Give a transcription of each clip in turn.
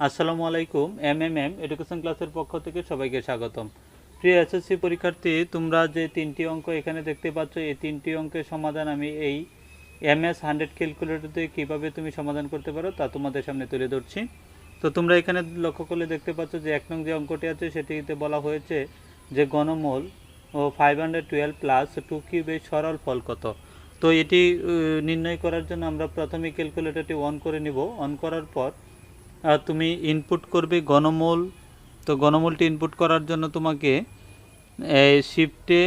আসসালামু আলাইকুম M M M education ক্লাসের পক্ষ থেকে সবাইকে স্বাগতম। প্রিয় এসএসসি পরীক্ষার্থী, তোমরা যে তিনটি অঙ্ক এখানে দেখতে পাচ্ছ, এই তিনটি অঙ্কের সমাধান আমি এই এম এস হান্ড্রেড ক্যালকুলেটরতে কীভাবে তুমি সমাধান করতে পারো তা তোমাদের সামনে তুলে ধরছি। তো তোমরা এখানে লক্ষ্য করলে দেখতে পাচ্ছ যে এক নং যে অঙ্কটি আছে, সেটিতে বলা হয়েছে যে গণমূল ও five hundred twelve plus two কিউবের সরল ফল কত। তো এটি নির্ণয় করার জন্য আমরা প্রথমে ক্যালকুলেটরটি অন করে নিব। অন করার পর তুমি ইনপুট করবে গণমূল। তো গণমূলটি ইনপুট করার জন্য তোমাকে, এই শিফটে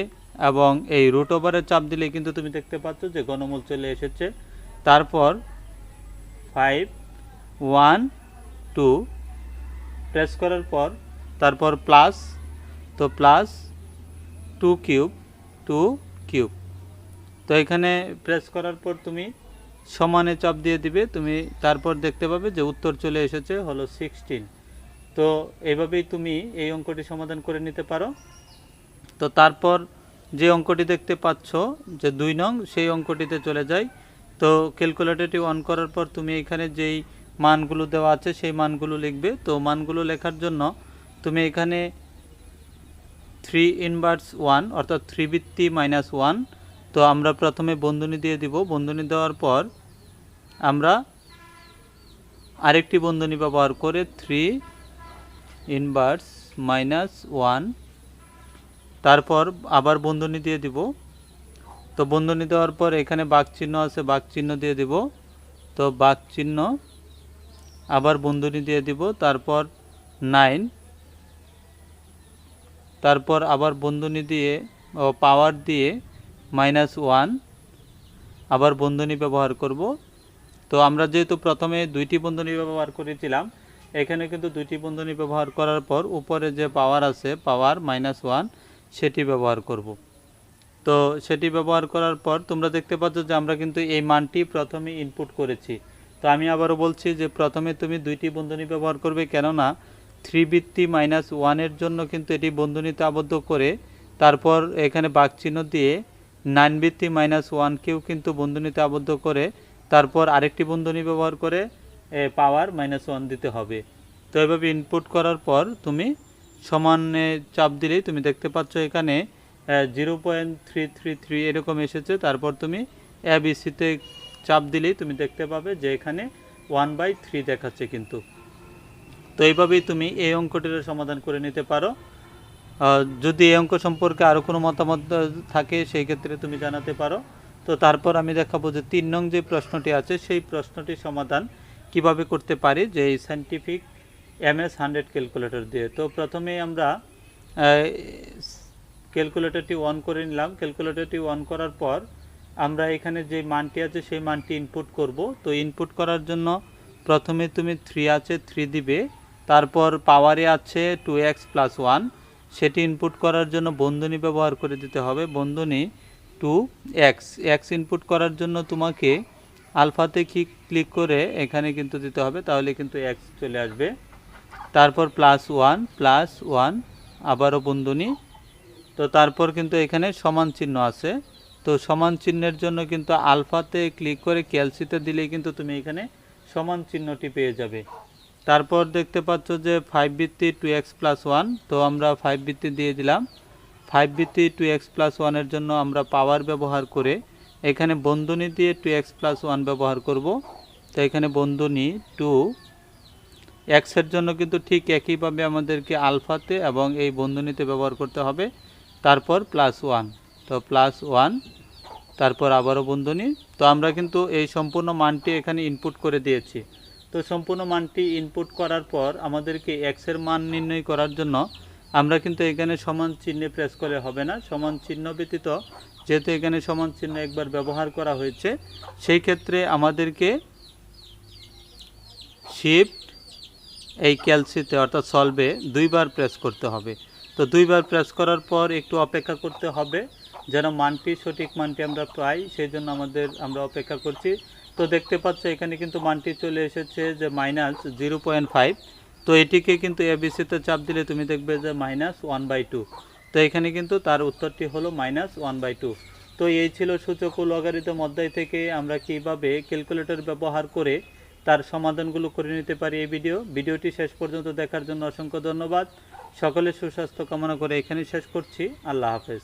এবং এই রুট ওভারে চাপ দিলে কিন্তু তুমি দেখতে পাচ্ছ যে গণমূল চলে এসেছে। তারপর ফাইভ ওয়ান টু প্রেস করার পর, তারপর প্লাস তো plus two cube two cube তো এখানে প্রেস করার পর তুমি সমানে চাপ দিয়ে দিবে, তুমি তারপর দেখতে পাবে যে উত্তর চলে এসেছে হলো সিক্সটিন তো এইভাবেই তুমি এই অঙ্কটি সমাধান করে নিতে পারো। তো তারপর যে অঙ্কটি দেখতে পাচ্ছ যে দুই নং, সেই অঙ্কটিতে চলে যায় তো ক্যালকুলেটরটি অন করার পর তুমি এখানে যেই মানগুলো দেওয়া আছে, সেই মানগুলো লিখবে। তো মানগুলো লেখার জন্য তুমি এখানে থ্রি ইনভার্স ওয়ান অর্থাৎ থ্রি বৃত্তি মাইনাস ওয়ান তো আমরা প্রথমে বন্ধনী দিয়ে দিব। বন্ধনী দেওয়ার পর আমরা আরেকটি বন্ধনী ব্যবহার করে থ্রি ইনভার্স মাইনাস ওয়ান তারপর আবার বন্ধনী দিয়ে দিব। তো বন্ধনী দেওয়ার পর এখানে বাঘ চিহ্ন আছে বাঘ চিহ্ন দিয়ে দিব। তো বাঘ চিহ্ন আবার বন্ধনী দিয়ে দিব। তারপর নাইন তারপর আবার বন্ধনী দিয়ে পাওয়ার দিয়ে মাইনাস ওয়ান আবার বন্ধনী ব্যবহার করব। তো আমরা যেহেতু প্রথমে দুইটি বন্ধনী ব্যবহার করেছিলাম, এখানে কিন্তু দুইটি বন্ধনী ব্যবহার করার পর উপরে যে পাওয়ার আছে পাওয়ার মাইনাস ওয়ান সেটি ব্যবহার করব। তো সেটি ব্যবহার করার পর তোমরা দেখতে পাচ্ছ যে আমরা কিন্তু এই মানটি প্রথমে ইনপুট করেছি। তো আমি আবারও বলছি যে প্রথমে তুমি দুইটি বন্ধনী ব্যবহার করবে, কেননা থ্রি বৃত্তি মাইনাস ওয়ানের জন্য কিন্তু এটি বন্ধনীতে আবদ্ধ করে তারপর এখানে বাঘ চিহ্ন দিয়ে নাইন বৃত্তি মাইনাস ওয়ানকেও কিন্তু বন্ধনীতে আবদ্ধ করে তারপর আরেকটি বন্ধনী ব্যবহার করে পাওয়ার মাইনাস ওয়ান দিতে হবে। তো এভাবে ইনপুট করার পর তুমি সমানে চাপ দিলেই তুমি দেখতে পাচ্ছ এখানে zero point three three three এরকম এসেছে। তারপর তুমি এবিসিতে চাপ দিলেই তুমি দেখতে পাবে যে এখানে ওয়ান বাই থ্রি দেখাচ্ছে কিন্তু। তো এইভাবেই তুমি এই অঙ্কটির সমাধান করে নিতে পারো। যদি এই অঙ্ক সম্পর্কে আরও কোনো মতামত থাকে, সেই ক্ষেত্রে তুমি জানাতে পারো। তো তারপর আমি দেখাবো যে তিন নং যে প্রশ্নটি আছে, সেই প্রশ্নটির সমাধান কীভাবে করতে পারি, যে এই scientific M S hundred calculator দিয়ে। তো প্রথমে আমরা ক্যালকুলেটরটি অন করে নিলাম। ক্যালকুলেটরটি অন করার পর আমরা এখানে যে মানটি আছে, সেই মানটি ইনপুট করব। তো ইনপুট করার জন্য প্রথমে তুমি থ্রি আছে থ্রি দিবে। তারপর পাওয়ারে আছে টু এক্স প্লাস ওয়ান সেটি ইনপুট করার জন্য বন্ধনী ব্যবহার করে দিতে হবে। বন্ধনী টু এক্স এক্স ইনপুট করার জন্য তোমাকে আলফাতে ক্লিক করে এখানে কিন্তু দিতে হবে, তাহলে কিন্তু এক্স চলে আসবে। তারপর প্লাস ওয়ান প্লাস ওয়ান আবারও বন্ধনী। তো তারপর কিন্তু এখানে সমান চিহ্ন আছে। তো সমান চিহ্নের জন্য কিন্তু আলফাতে ক্লিক করে ক্যালসিতে দিলেই কিন্তু তুমি এখানে সমান চিহ্নটি পেয়ে যাবে। তারপর দেখতে পাচ্ছ যে ফাইভ বৃত্তি টু এক্স প্লাস ওয়ান তো আমরা ফাইভ বৃত্তি দিয়ে দিলাম। ফাইভ বৃত্তি টু এক্স প্লাস ওয়ানের জন্য আমরা পাওয়ার ব্যবহার করে এখানে বন্ধনী দিয়ে টু এক্স প্লাস ওয়ান ব্যবহার করব। তো এখানে বন্ধনী টু এক্সের জন্য কিন্তু ঠিক একইভাবে আমাদেরকে আলফাতে এবং এই বন্ধনীতে ব্যবহার করতে হবে। তারপর প্লাস ওয়ান তো প্লাস ওয়ান তারপর আবারও বন্ধনী। তো আমরা কিন্তু এই সম্পূর্ণ মানটি এখানে ইনপুট করে দিয়েছি। তো সম্পূর্ণ মানটি ইনপুট করার পর আমাদেরকে এক্সের মান নির্ণয় করার জন্য আমরা কিন্তু এখানে সমান চিহ্নে প্রেস করে হবে না। সমান চিহ্ন ব্যতীত যেহেতু এখানে সমান চিহ্ন একবার ব্যবহার করা হয়েছে, সেই ক্ষেত্রে আমাদেরকে শিফট এই ক্যালসিতে অর্থাৎ সলভে দুইবার প্রেস করতে হবে। তো দুইবার প্রেস করার পর একটু অপেক্ষা করতে হবে, যেন মানটি সঠিক মানটি আমরা পাই, সেই জন্য আমাদের আমরা অপেক্ষা করছি। তো দেখতে পাচ্ছ, এখানে কিন্তু মানটি চলে এসেছে যে মাইনাস জিরো পয়েন্ট ফাইভ তো এটিকে কিন্তু এবিসিতে চাপ দিলে তুমি দেখবে যে মাইনাস ওয়ান বাই টু তো এখানে কিন্তু তার উত্তরটি হলো মাইনাস ওয়ান বাই টু তো এই ছিল সূচক ও লগারিদম অধ্যায় থেকে আমরা কীভাবে ক্যালকুলেটর ব্যবহার করে তার সমাধানগুলো করে নিতে পারি এই ভিডিও ভিডিওটি শেষ পর্যন্ত দেখার জন্য অসংখ্য ধন্যবাদ। সকলের সুস্বাস্থ্য কামনা করে এখানেই শেষ করছি। আল্লাহ হাফেজ।